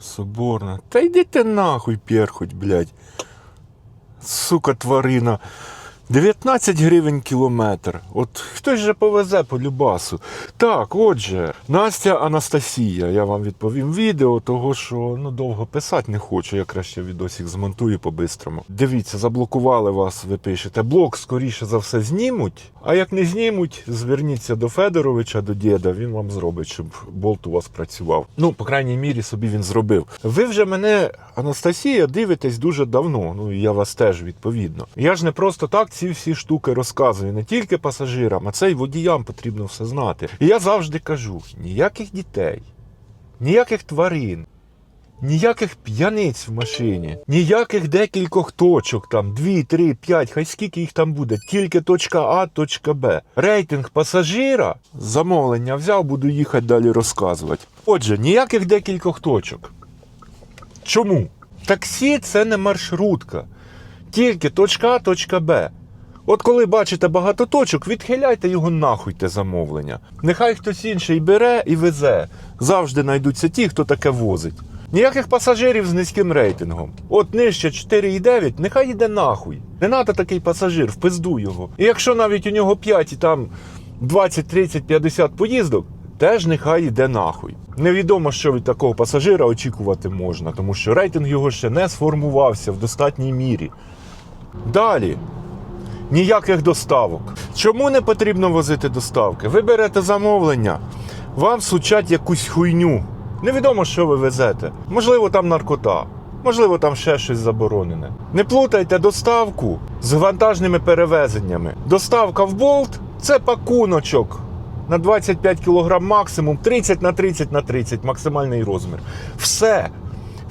Соборна. Та йди ти нахуй, перхоть, блядь. Сука, тварина. 19 гривень кілометр. От хтось же повезе по Любасу. Так, отже, Настя Анастасія. Я вам відповім відео, того що ну довго писати не хочу. Я краще відосик змонтую по-бистрому. Дивіться, заблокували вас, ви пишете. Блок скоріше за все знімуть. А як не знімуть, зверніться до Федоровича, до діда, він вам зробить, щоб болт у вас працював. Ну, по крайній мірі, собі він зробив. Ви вже мене, Анастасія, дивитесь дуже давно. Ну і я вас теж відповідно. Я ж не просто так ці всі штуки розказую, не тільки пасажирам, а це й водіям потрібно все знати. І я завжди кажу: ніяких дітей, ніяких тварин. Ніяких п'яниць в машині, ніяких декількох точок, там 2, 3, 5, хай скільки їх там буде, тільки точка А, точка Б. Рейтинг пасажира, замовлення взяв, буду їхати далі розказувати. Отже, ніяких декількох точок. Чому? Таксі це не маршрутка. Тільки точка А, точка Б. От коли бачите багато точок, відхиляйте його нахуй те замовлення. Нехай хтось інший бере і везе. Завжди знайдуться ті, хто таке возить. Ніяких пасажирів з низьким рейтингом. От нижче 4,9, нехай йде нахуй. Не треба такий пасажир, в пизду його. І якщо навіть у нього 5 і там 20, 30, 50 поїздок, теж нехай йде нахуй. Невідомо, що від такого пасажира очікувати можна, тому що рейтинг його ще не сформувався в достатній мірі. Далі. Ніяких доставок. Чому не потрібно возити доставки? Ви берете замовлення, вам сучать якусь хуйню. Невідомо, що ви везете. Можливо, там наркота, можливо, там ще щось заборонене. Не плутайте доставку з вантажними перевезеннями. Доставка в болт це пакуночок. На 25 кг максимум, 30 на 30 на 30 максимальний розмір. Все.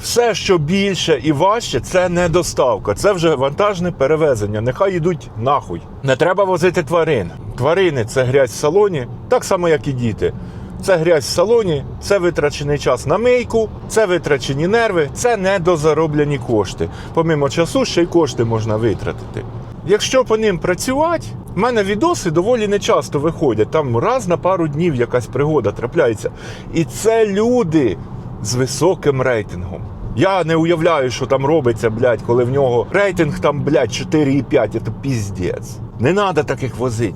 Все, що більше і важче, це не доставка, це вже вантажне перевезення. Нехай йдуть нахуй. Не треба возити тварин. Тварини це грязь в салоні, так само, як і діти. Це грязь в салоні, це витрачений час на мийку, це витрачені нерви, це недозароблені кошти. Помимо часу, ще й кошти можна витратити. Якщо по ним працювати, в мене відоси доволі нечасто виходять. Там раз на пару днів якась пригода трапляється. І це люди з високим рейтингом. Я не уявляю, що там робиться, блядь, коли в нього рейтинг там, блядь, 4,5, це піздець. Не треба таких возити.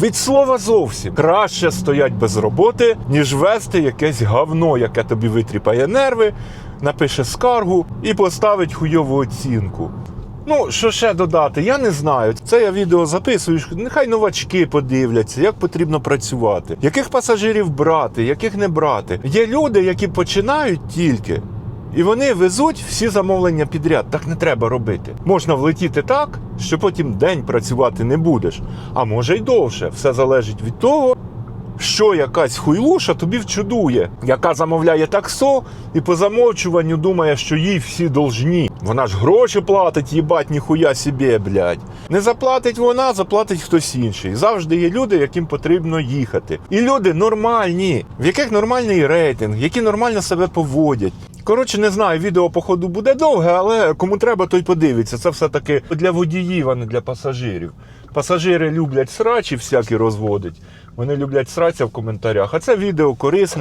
Від слова зовсім краще стоять без роботи, ніж вести якесь говно, яке тобі витріпає нерви, напише скаргу і поставить хуйову оцінку. Ну, що ще додати, я не знаю. Це я відео записую. Нехай новачки подивляться, як потрібно працювати, яких пасажирів брати, яких не брати. Є люди, які починають тільки. І вони везуть всі замовлення підряд. Так не треба робити. Можна влетіти так, що потім день працювати не будеш. А може й довше. Все залежить від того, що якась хуйлуша тобі вчудує, яка замовляє таксо і по замовчуванню думає, що їй всі должні. Вона ж гроші платить, їбать, ніхуя собі, блядь. Не заплатить вона, заплатить хтось інший. Завжди є люди, яким потрібно їхати. І люди нормальні, в яких нормальний рейтинг, які нормально себе поводять. Коротше, не знаю, відео походу буде довге, але кому треба, той подивиться. Це все-таки для водіїв, а не для пасажирів. Пасажири люблять срачі всякі розводить. Вони люблять сраться в коментарях, а це відео корисне.